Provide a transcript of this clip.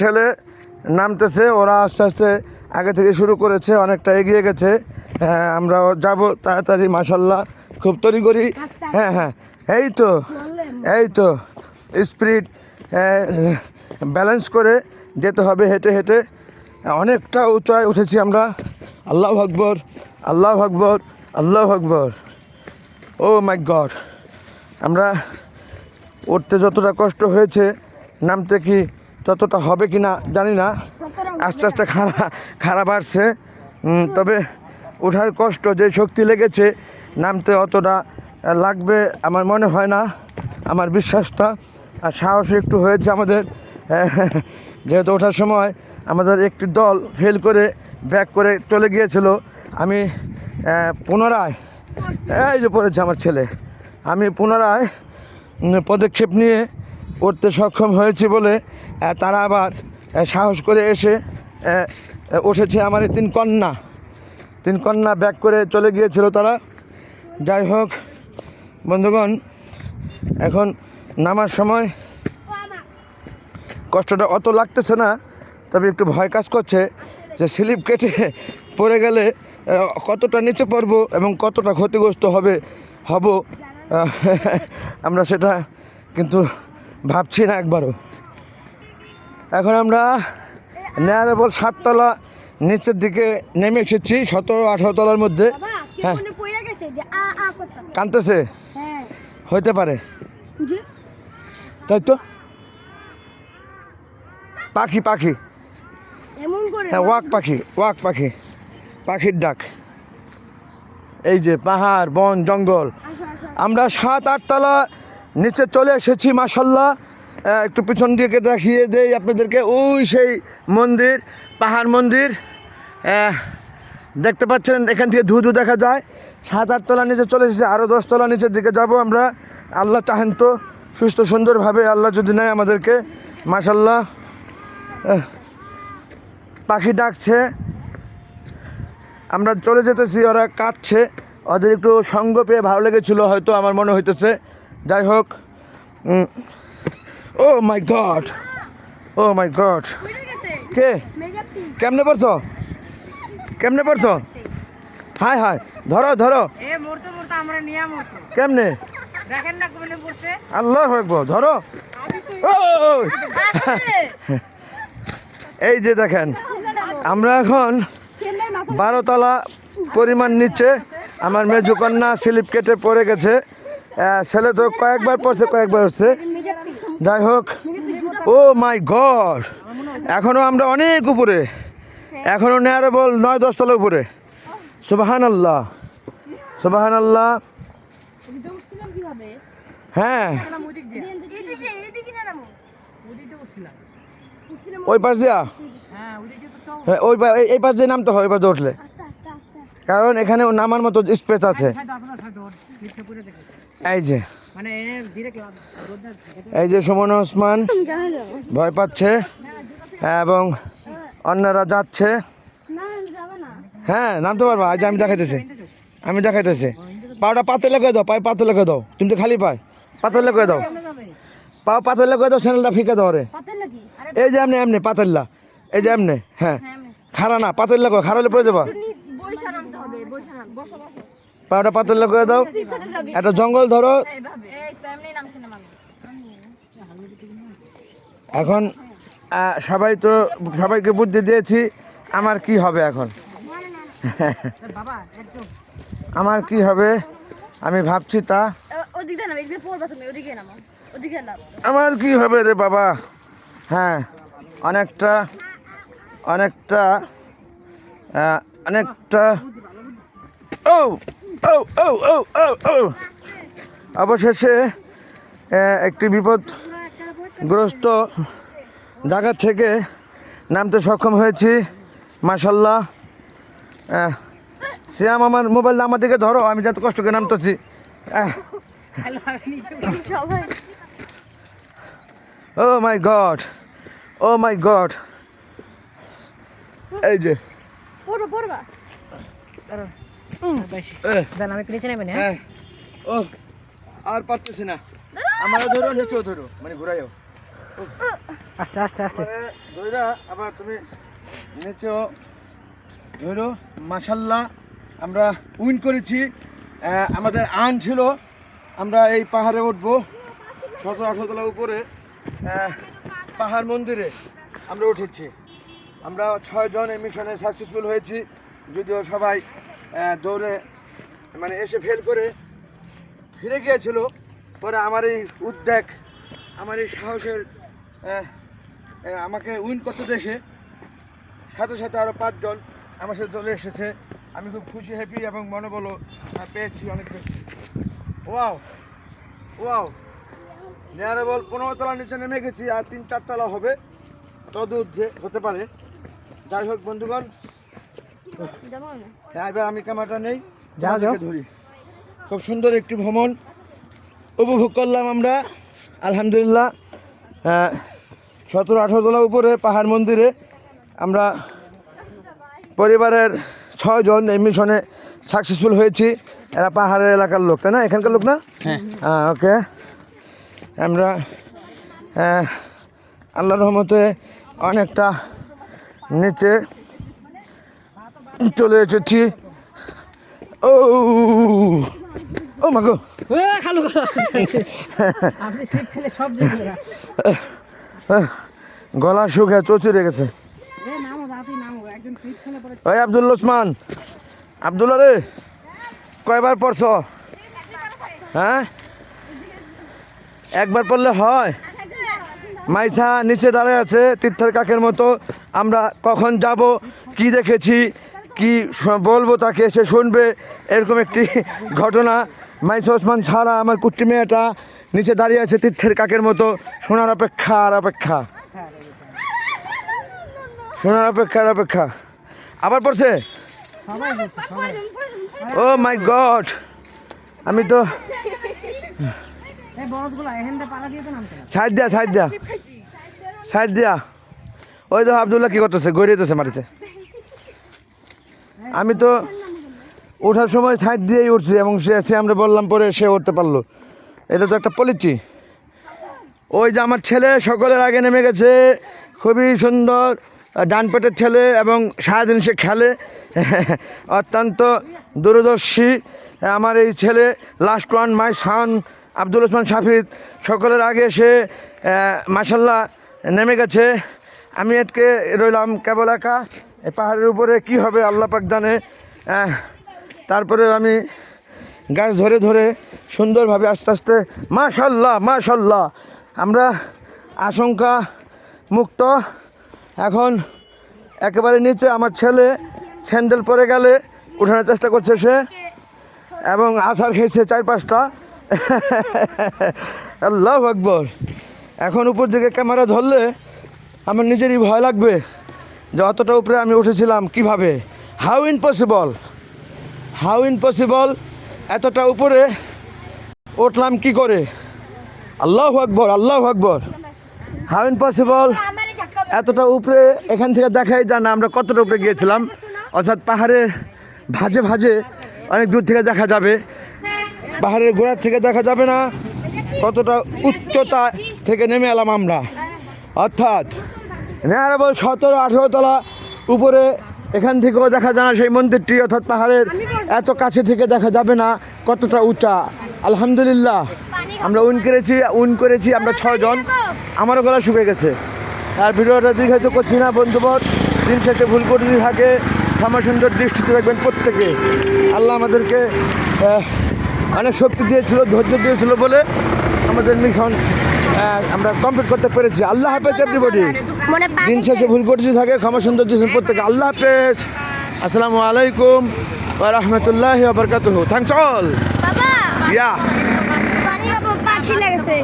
ছেলে নামতেছে, ওরা আস্তে আস্তে আগে থেকে শুরু করেছে, অনেকটা এগিয়ে গেছে। হ্যাঁ আমরা যাব তাড়াতাড়ি মাসাল্লাহ খুব তৈরি করি হ্যাঁ হ্যাঁ এই তো এই তো স্পিরিট ব্যালেন্স করে যেতে হবে হেঁটে হেঁটে। অনেকটা উঁচায় উঠেছি আমরা। আল্লাহ আকবর আল্লাহ আকবর আল্লাহ আকবর। ও মাই গড, আমরা উঠতে যতটা কষ্ট হয়েছে, নামতে কি ততটা হবে কি না জানি না। আস্তে আস্তে খাড়া খাড়া বাড়ছে। তবে ওঠার কষ্ট, যে শক্তি লেগেছে, নামতে অতটা লাগবে আমার মনে হয় না, আমার বিশ্বাসটা। আর সাহস একটু হয়েছে আমাদের। যেহেতু ওঠার সময় আমাদের একটি দল ফেল করে ব্যাক করে চলে গিয়েছিল। আমি পুনরায়, এই যে পড়েছে আমার ছেলে। আমি পুনরায় পদক্ষেপ নিয়ে উঠতে সক্ষম হয়েছি বলে তারা আবার সাহস করে এসে উঠেছে আমার তিন কন্যা। তিন কন্যা ব্যাক করে চলে গিয়েছিল তারা। যাই হোক, বন্ধুগণ, এখন নামার সময়। কষ্টটা অত লাগতেছে না, তবে একটু ভয় কাজ করছে যে স্লিপ কেটে পড়ে গেলে কতটা নিচে পড়ব এবং কতটা ক্ষতিগ্রস্ত হবে, হব আমরা সেটা কিন্তু ভাবছি না একবারও। এখন আমরা নেয়ারেবল সাততলা নিচের দিকে নেমে এসেছি সতেরো আঠারো তলার মধ্যে। হ্যাঁ। কানতেছে হ্যাঁ। হইতে পারে। তাই তো? পাখি পাখি। হ্যাঁ ওয়াক পাখি ওয়াক পাখি। পাখির ডাক। এই যে পাহাড় বন জঙ্গল। আমরা সাত আটতলা নিচে চলে এসেছি মাসাল্লাহ একটু পিছন দিকে দেখিয়ে দেই আপনাদেরকে। ওই সেই মন্দির, পাহাড় মন্দির। দেখতে পাচ্ছেন, এখান থেকে ধুধু দেখা যায়। সাত আটতলা নিচে চলে এসেছি আরও দশতলা নিচের দিকে যাব আমরা। আল্লাহ চাহেন তো, সুস্থ সুন্দরভাবে আল্লাহ যদি নেয় আমাদেরকে মাসাল্লাহ পাখি ডাকছে। আমরা চলে যেতেছি, ওরা কাঁদছে। ওদের একটু সঙ্গ পেয়ে ভালো লেগেছিল, হয়তো আমার মনে হইতেছে। যাই হোক ও my God oh my god. কে? কেমনে পড়ছো? কেমনে পড়ছো? হায় হায় ধরো ধরো। কেমনে? আল্লাহ ধরো। এই যে দেখেন আমরা এখন বারোতলা পরিমাণ নিচ্ছে আমার মেজু কন্যা স্লিপ কেটে পড়ে গেছে। ছেলে তো কয়েকবার পড়ছে, কয়েকবার হচ্ছে। যাই হোক, ও মাই গড এখনও আমরা অনেক উপরে। এখনও নেয়ারেবল নয় দশতলা উপরে। সুবাহান আল্লাহ সুবাহান আল্লাহ হ্যাঁ। দিয়ে দিয়ে ওই পাশ দিয়া? হ্যাঁ দিয়ে ওই এই- পাশ দিয়ে নামতে হয়, ওই পাশে উঠলে। আস্তে আস্তে কারণ এখানে নামার মতো স্পেস আছে। এই যে। মানে এই যে সুমন ওসমান ভয় পাচ্ছে এবং অন্যরা যাচ্ছে। না যাবে না। হ্যাঁ নামতে পারবা? আজ আমি দেখাইতেছি। আমি দেখাইতেছি। পাওটা পাতে লেগে দাও পায়ে পাতে লেগে দাও। তুমি তো খালি পায়। পাতে লেগে দাও। পাও পাতে লেগে দাও চ্যানেলটা ফিকে দাও রে এই যে এমনি এমনি পাতেল্লা এই যে এমনি হ্যাঁ। হ্যাঁ খারা না পাতের লাগো খারালে পড়ে যাবা। পাওটা পাতের লেগে দাও। একটা জঙ্গল ধরো। এখন সবাই তো, সবাইকে বুদ্ধি দিয়েছি, আমার কি হবে এখন? আমার কি হবে? আমি ভাবছি তা। আমার কি হবে রে বাবা? হ্যাঁ অনেকটা অনেকটা অনেকটা, ও! ও ও ও ও অবশেষে একটি বিপদগ্রস্ত জায়গা থেকে নামতে সক্ষম হয়েছি। মাসাল্লাহ শ্যাম আমার মোবাইল আমার দিকে ধরো, আমি যত কষ্ট করে নামতেছি। Oh my God, oh my God. এই যে। পড়বা। পড়বা এহ, আমি নিচে নেবেন হ্যাঁ? হ্যাঁ। ও আর পারতেছি না। আমার ধরো নিচেও ধরো মানে ঘুরাইও। আস্তে আস্তে আস্তে। পরে আবার তুমি নিচেও ধরো মাসাল্লাহ আমরা উইন করেছি। আমাদের আইন ছিল। আমরা এই পাহাড়ে উঠবো। সতেরো আঠারো উপরে পাহাড় মন্দিরে আমরা উঠেছি। আমরা ছয়জন এই মিশনে সাকসেসফুল হয়েছি। যদিও সবাই দৌড়ে মানে এসে ফেল করে ফিরে গিয়েছিল। পরে আমার এই উদ্বেগ, আমার এই সাহসের আমাকে উইন করতে দেখে সাথে সাথে আরও পাঁচজন আমার সাথে চলে এসেছে। আমি খুব খুশি হ্যাপি এবং মনোবলও পেয়েছি অনেক ওয়াও ওয়াও নেয়ারে বল পনেরো তলা নিচে নেমে গেছি, আর তিন চার তলা হবে তদ হতে পারে। যাই হোক বন্ধুগণ এবার আমি ক্যামেরাটা নেই। ধরি। খুব সুন্দর একটি ভ্রমণ উপভোগ করলাম আমরা আলহামদুলিল্লাহ। সতেরো আঠারো তলা উপরে পাহাড় মন্দিরে আমরা পরিবারের ছয়জন এই মিশনে সাকসেসফুল হয়েছি। এরা পাহাড়ের এলাকার লোক তাই না? এখানকার লোক না? হ্যাঁ। ওকে আমরা আহ, আল্লাহর রহমতে অনেকটা নিচে চলে এসেছি। ও ও মাগো খালু। গলা শুকে চচুরে গেছে ওই আব্দুল ওসমান। আব্দুল্লা রে কয়বার পড়ছ? হ্যাঁ? একবার পড়লে হয়। মাইছা নিচে দাঁড়ায় আছে তীর্থের কাকের মতো। আমরা কখন যাব কি দেখেছি? কি বলব তাকে, সে শুনবে, এরকম একটি ঘটনা। মাইসা ওসমান ছাড়া আমার কুট্টি মেয়েটা নিচে দাঁড়িয়ে আছে তীর্থের কাকের মতো। শোনার অপেক্ষা, আর অপেক্ষা। শোনার অপেক্ষা, আর অপেক্ষা। আবার পড়ছে? Oh my God! আমি তো সাইড দিয়া সাইড দিয়া। সাইড দিয়া। ওই তো আবদুল্লাহ কি করতেছে গড়িয়েতেছে মাটিতে। আমি তো ওঠার সময় সাইড দিয়েই উঠছি এবং সে আমরা বললাম পরে সে উঠতে পারল। এটা তো একটা পলিচি। ওই যে আমার ছেলে সকলের আগে নেমে গেছে, খুবই সুন্দর, ডান পেটের ছেলে এবং সারাদিন সে খেলে, অত্যন্ত দূরদর্শী। আমার এই ছেলে last one my son Abdul Osman Shafid, সকলের আগে সে মাসাল্লাহ নেমে গেছে। আমি আজকে রইলাম কেবল একা। এই পাহাড়ের উপরে কি হবে আল্লাহ পাক জানে। তারপরে আমি গাছ ধরে ধরে সুন্দরভাবে আস্তে আস্তে, মাশাল্লাহ মাশাল্লাহ, আমরা আশঙ্কা মুক্ত। এখন একেবারে নিচে আমার ছেলে স্যান্ডেল পরে গেলে, উঠানোর চেষ্টা করছে সে, এবং আছাড় খেয়েছে চার পাঁচটা। আল্লাহ আকবর। এখন উপর দিকে ক্যামেরা ধরলে আমার নিজেরই ভয় লাগবে। যে অতটা উপরে আমি উঠেছিলাম কীভাবে? হাউ ইম্পসিবল হাউ ইম্পসিবল এতটা উপরে উঠলাম কি করে? আল্লাহ আকবর আল্লাহ আকবর। হাউ ইম্পসিবল এতটা উপরে এখান থেকে দেখাই যায় না আমরা কতটা উপরে গিয়েছিলাম। অর্থাৎ পাহাড়ে ভাজে ভাজে অনেক দূর থেকে দেখা যাবে। পাহাড়ের গোড়ার থেকে দেখা যাবে না কতটা উচ্চতা থেকে নেমে এলাম আমরা। অর্থাৎ নেহারাবল সতেরো, আঠেরো তলা উপরে, এখান থেকেও দেখা যায় না সেই মন্দিরটি, অর্থাৎ পাহাড়ের এত কাছে থেকে দেখা যাবে না কতটা উঁচা। আলহামদুলিল্লাহ, আমরা উইন করেছি উইন করেছি, আমরা ছজন আমারও গলা শুকিয়ে গেছে। আর ভিডিওটা দীর্ঘায়িত করছি না বন্ধুবর দিন শেষে ভুল করে থাকে ক্ষমা সুন্দর দৃষ্টিতে রাখবেন প্রত্যেকে। আল্লাহ আমাদেরকে অনেক শক্তি দিয়েছিল ধৈর্য দিয়েছিল বলে আমাদের মিশন আমরা কমপ্লিট করতে পেরেছি। আল্লাহ হাফেজ এভরিবডি দিন শেষে ভুল করে যদি থাকে ক্ষমা সুন্দর দিয়েছেন প্রত্যেকে আল্লাহ হাফেজ। আসসালামু আলাইকুম ওয়া রাহমাতুল্লাহি ওয়া বারাকাতুহু। থ্যাঙ্কস অল বাবা। ইয়া পানি বাবা পাখি লেগেছে।